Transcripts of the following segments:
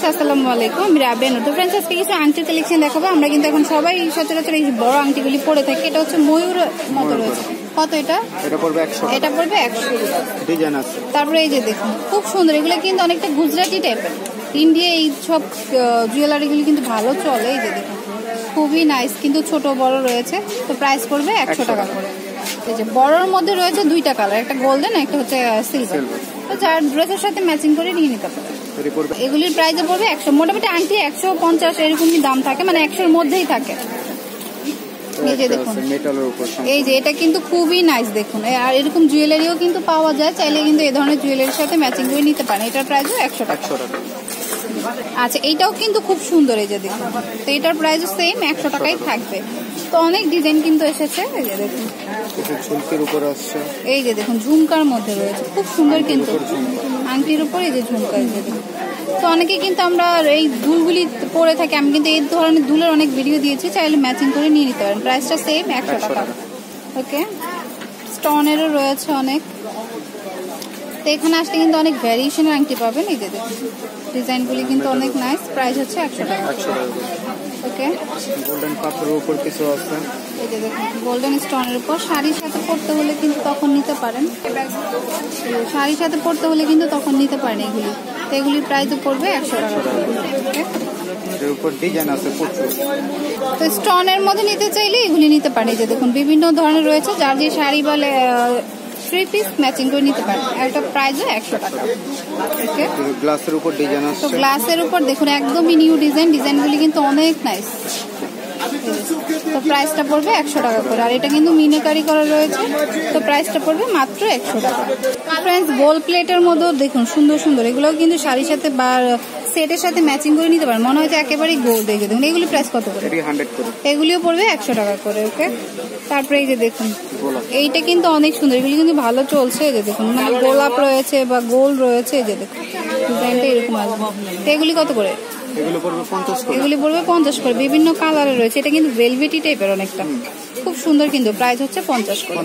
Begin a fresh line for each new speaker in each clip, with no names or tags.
Friends আসসালামু আলাইকুম। আমি রাবেন তো ফ্রেন্ডস আজকে কিছু আংটি কালেকশন দেখাবো। আমরা কিন্তু এখন সবাই সচরাচর এই বড় আংটিগুলি পরে থাকি। এটা হচ্ছে ময়ূর মতো রয়েছে। কত এটা?
এটা পড়বে একশো।
এটা পড়বে একশো।
ডিজাইন আছে।
তারপরে এই যে দেখুন খুব সুন্দর। এগুলো কিন্তু অনেকটা গুজরাটি টাইপের ইন্ডিয়া এই সব জুয়েলারিগুলি কিন্তু ভালো চলে। এই যে দেখুন খুবই নাইস কিন্তু ছোট বড় রয়েছে। তো প্রাইস পড়বে একশো টাকা। করে। যে বড়র মধ্যে রয়েছে দুইটা কালার একটা গোল্ডেন একটা হচ্ছে সিলভার তো যার ড্রেসের সাথে ম্যাচিং করে নিয়ে নিতে পারে। এগুলির প্রাইসে পড়বে একশো মোটামুটি আংটি একশো পঞ্চাশ এরকমই দাম থাকে মানে একশোর মধ্যেই থাকে। এই যে দেখুন। এই যে এটা কিন্তু খুবই নাইস দেখুন। আর এরকম জুয়েলারিও কিন্তু পাওয়া যায় চাইলে কিন্তু এই ধরনের জুয়েলারির সাথে ম্যাচিং করে নিতে পারেন। এটার প্রাইসও একশো টাকা। আচ্ছা এইটাও কিন্তু খুব সুন্দর এই যে দেখুন। তো এটার প্রাইসও সেম একশো টাকাই থাকবে। তো অনেক ডিজাইন কিন্তু এসেছে এই যে দেখুন।
কিছু উপর আসছে।
এই যে দেখুন ঝুমকার মধ্যে রয়েছে। খুব সুন্দর কিন্তু। আংটির উপর এই যে ঝুমকা এই যে দেখুন। তো অনেকে কিন্তু আমরা এই দুলগুলি পরে থাকি। আমি কিন্তু এই ধরনের দুলের অনেক ভিডিও দিয়েছি চাইলে ম্যাচিং করে নিয়ে নিতে পারেন। প্রাইসটা সেম একশো
100
টাকা।
টাকা।
ওকে স্টোনেরও রয়েছে অনেক। তো এখানে আসলে কিন্তু অনেক ভ্যারিয়েশনের আংটি পাবেন। এই যে ডিজাইনগুলি কিন্তু অনেক নাইস প্রাইস হচ্ছে একশো টাকা। ওকে।
গোল্ডেন পাথরের উপর কিছু আছে।
এই যে দেখুন গোল্ডেন স্টোনের উপর শাড়ির সাথে পরতে হলে কিন্তু তখন নিতে পারেন। শাড়ির সাথে পরতে হলে কিন্তু তখন নিতে পারেন এগুলি। তো এগুলির প্রাইসও পড়বে একশো টাকা করে। Okay?
এর উপর ডিজাইন আছে প্রচুর।
তো স্টোনের মধ্যে নিতে চাইলে এগুলি নিতে পারেন। যে দেখুন বিভিন্ন ধরনের রয়েছে। যার যে শাড়ি বলে থ্রি পিস ম্যাচিং করে নিতে পারেন একটা প্রাইসও একশো টাকা। ওকে
গ্লাসের উপর ডিজাইন
তো গ্লাসের উপর দেখুন একদমই নিউ ডিজাইন ডিজাইনগুলি কিন্তু অনেক নাইস তো প্রাইসটা পড়বে একশো টাকা করে। আর এটা কিন্তু মিনেকারি করা রয়েছে তো প্রাইসটা পড়বে মাত্র একশো টাকা। ফ্রেন্ডস গোল প্লেটের মধ্যেও দেখুন সুন্দর সুন্দর। এগুলোও কিন্তু শাড়ির সাথে বা সেটের সাথে ম্যাচিং করে নিতে পারেন। মনে হয় যে একেবারেই গোল দেখে দেখুন। এগুলি প্রাইস কত করে? এগুলিও পড়বে একশো টাকা করে ওকে তারপরে এই যে দেখুন এইটা কিন্তু অনেক সুন্দর। এগুলি কিন্তু ভালো চলছে এই যে দেখুন। মানে গোলাপ রয়েছে বা গোল রয়েছে এই যে দেখুন। ডিজাইনটা এরকম আসবে এগুলি কত করে?
এগুলো পড়বে পঞ্চাশ করে।
এগুলি পড়বে পঞ্চাশ করে। বিভিন্ন কালারে রয়েছে। এটা কিন্তু ভেলভেটি টাইপের অনেকটা। খুব সুন্দর কিন্তু প্রাইস হচ্ছে পঞ্চাশ করে।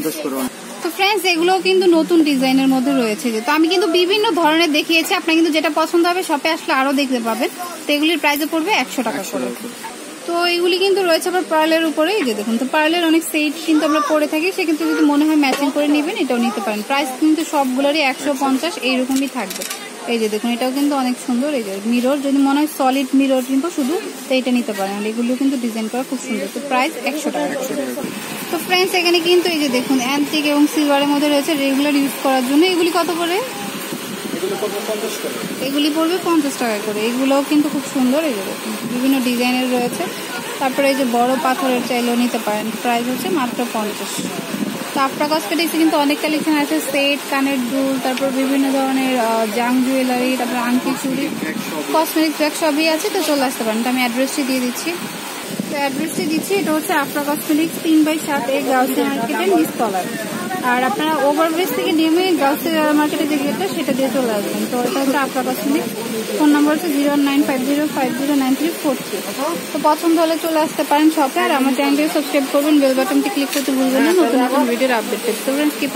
তো ফ্রেন্ডস এগুলোও কিন্তু নতুন ডিজাইনের মধ্যে রয়েছে তো আমি কিন্তু বিভিন্ন ধরনের দেখিয়েছি। আপনার কিন্তু যেটা পছন্দ হবে শপে আসলে আরও দেখতে পাবেন। তো এগুলির প্রাইসও পড়বে একশো টাকা করে। তো এগুলি কিন্তু রয়েছে আবার পার্লের উপরে এই যে দেখুন তো পার্লের অনেক সেট কিন্তু আমরা পরে থাকি। সেক্ষেত্রে যদি মনে হয় ম্যাচিং করে নেবেন এটাও নিতে পারেন। প্রাইস কিন্তু সবগুলোরই একশো পঞ্চাশ এইরকমই থাকবে। এই যে দেখুন এটাও কিন্তু অনেক সুন্দর। এই যে মিরর যদি মনে হয় সলিড মিরর কিন্তু শুধু এটা নিতে পারেন। আর এগুলো কিন্তু ডিজাইন করা খুব সুন্দর। তো প্রাইস একশো টাকা। তো ফ্রেন্ডস এখানে কিন্তু এই যে দেখুন অ্যান্টিক এবং সিলভারের মধ্যে রয়েছে রেগুলার ইউজ করার জন্য। এগুলি কত করে
এগুলো পড়বে পঞ্চাশ করে
এগুলি পড়বে পঞ্চাশ টাকা করে। এগুলোও কিন্তু খুব সুন্দর। এই যে দেখুন বিভিন্ন ডিজাইনের রয়েছে। তারপরে এই যে বড় পাথরের চাইলেও নিতে পারেন। প্রাইস হচ্ছে মাত্র পঞ্চাশ। তো আপনার কসমেটিক্সে কিন্তু অনেক কালেকশন আছে, সেট, কানের দুল, তারপর বিভিন্ন ধরনের জাং জুয়েলারি তারপর আংটি চুড়ি কসমেটিক্স ব্যাগ সবই আছে, তো চলে আসতে পারেন। তো আমি অ্যাড্রেসটি দিয়ে দিচ্ছি। তো অ্যাড্রেসটি দিচ্ছি, এটা হচ্ছে আফরা কসমেটিক্স তিন বাই সাত এক গাউসি মার্কেটের নিচতলার আর আপনারা ওভারব্রিজ থেকে নেমে গার্লস মার্কেটে যে গেটটা, সেটা দিয়ে চলে আসবেন। তো এটা হচ্ছে আপনার পছন্দ ফোন নাম্বার হচ্ছে zero nine five zero five zero nine three four three. তো পছন্দ হলে চলে আসতে পারেন শপে। আর আমার চ্যানেলটিকে সাবস্ক্রাইব করবেন, বেল বাটনটি ক্লিক করতে ভুলবেন না। নতুন নতুন ভিডিওর আপডেট পেতে। ফ্রেন্ডস কি